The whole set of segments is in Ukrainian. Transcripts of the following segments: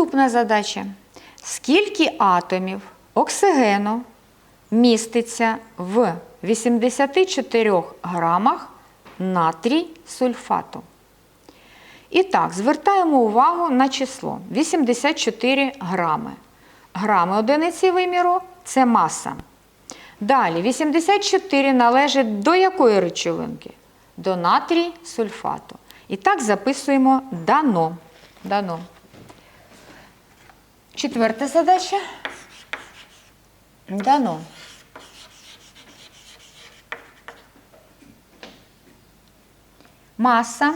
Наступна задача. Скільки атомів оксигену міститься в 84 грамах натрій сульфату? І так, звертаємо увагу на число 84 грами. Грами одиниці виміру це маса. Далі 84 належить до якої речовинки? До натрій сульфату. І так записуємо дано. дано. Четверта задача. Дано. Маса.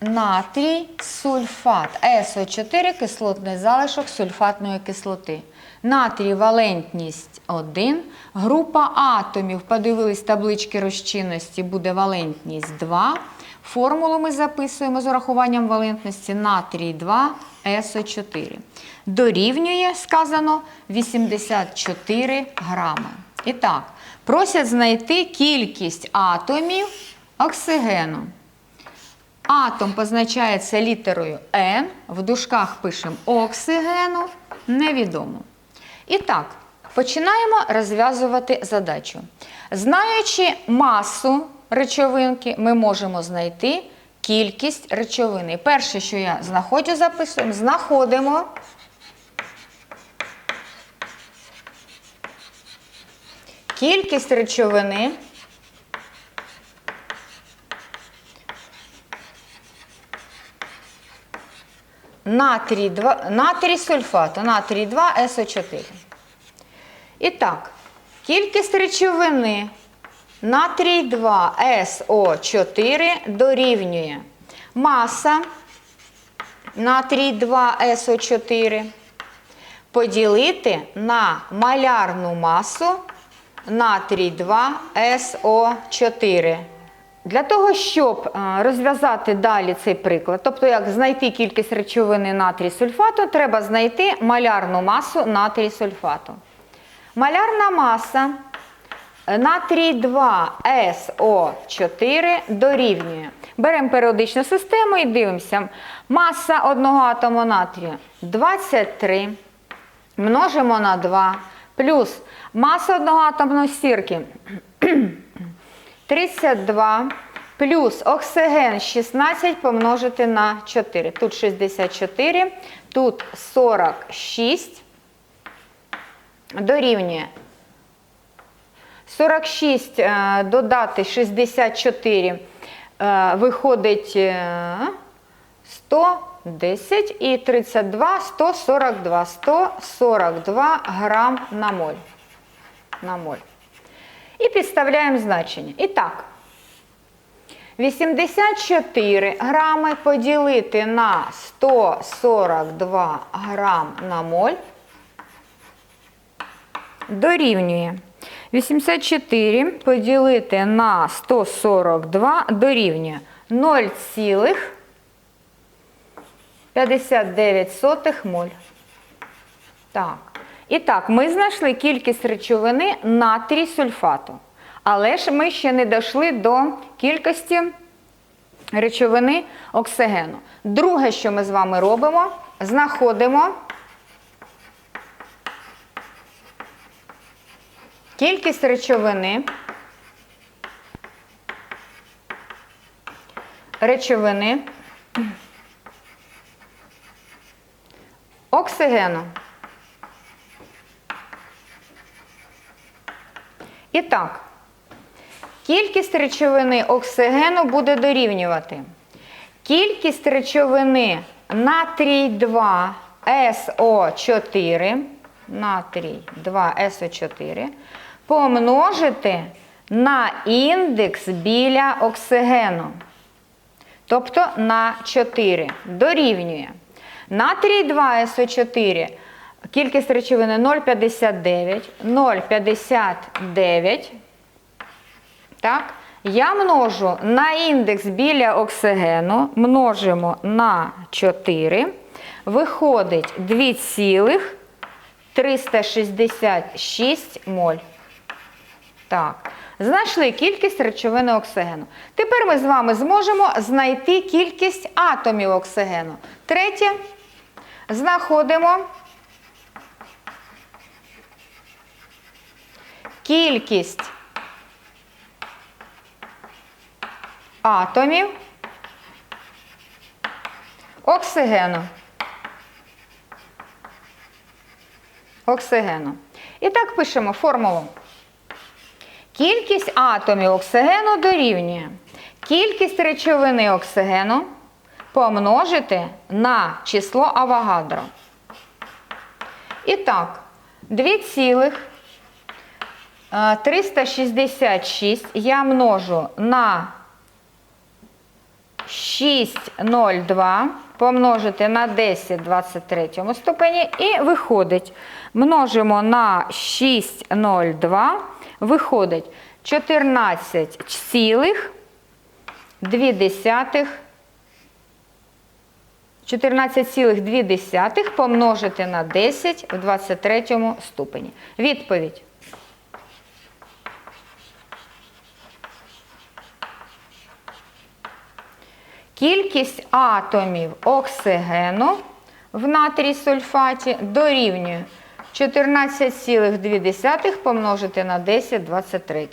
Натрій, сульфат. СО4 кислотний залишок сульфатної кислоти. Натрій валентність 1. Група атомів, подивились таблички розчинності, буде валентність 2. Формулу ми записуємо з урахуванням валентності натрій 2, СО4. Дорівнює, сказано, 84 грами. І так, просять знайти кількість атомів оксигену. Атом позначається літерою N, в дужках пишемо оксигену, невідомо. І так, починаємо розв'язувати задачу. Знаючи масу речовинки, ми можемо знайти кількість речовини. Перше, що я знаходжу, записуємо, знаходимо. Кількість речовини натрій, 2, натрій сульфату, натрій 2 СО4. І так, кількість речовини натрій 2 СО4 дорівнює маса натрій 2 СО4 поділити на малярну масу натрій 2 СО4. Для того, щоб е, розв'язати далі цей приклад, тобто як знайти кількість речовини натрій сульфату, треба знайти малярну масу натрій сульфату. Малярна маса натрій 2 СО4 дорівнює. Беремо періодичну систему і дивимося. Маса одного атому натрію 23. Множимо на 2. Плюс маса одного атому сірки 32 плюс оксиген 16 помножити на 4. Тут 64, тут 46 дорівнює. 46 е, додати 64 е, виходить е, 110 і 32 142. 142 грам на моль. На моль. І підставляємо значення. І так, 84 грами поділити на 142 грам на моль дорівнює. 84 поділити на 142 дорівнює 0,59 моль. Так. І так, ми знайшли кількість речовини натрій сульфату. Але ж ми ще не дійшли до кількості речовини оксигену. Друге, що ми з вами робимо, знаходимо кількість речовини. Речовини оксигену. І так, кількість речовини оксигену буде дорівнювати. Кількість речовини натрій 2 СО4, натрій 2 СО4 помножити на індекс біля оксигену. Тобто на 4 дорівнює. Натрій 2 СО4 Кількість речовини 0,59. 0,59. Так. Я множу на індекс біля оксигену, множимо на 4. Виходить 2,366 моль. Так. Знайшли кількість речовини оксигену. Тепер ми з вами зможемо знайти кількість атомів оксигену. Третє. Знаходимо кількість атомів оксигену. Оксигену. І так пишемо формулу. Кількість атомів оксигену дорівнює кількість речовини оксигену помножити на число Авогадро. І так, 2,366 я множу на 6,02 помножити на 10 в 23 ступені і виходить. Множимо на 6,02, виходить 14,2 14,2 помножити на 10 в 23 ступені. Відповідь. Кількість атомів оксигену в натрій сульфаті дорівнює 14,2 помножити на 10 в 23.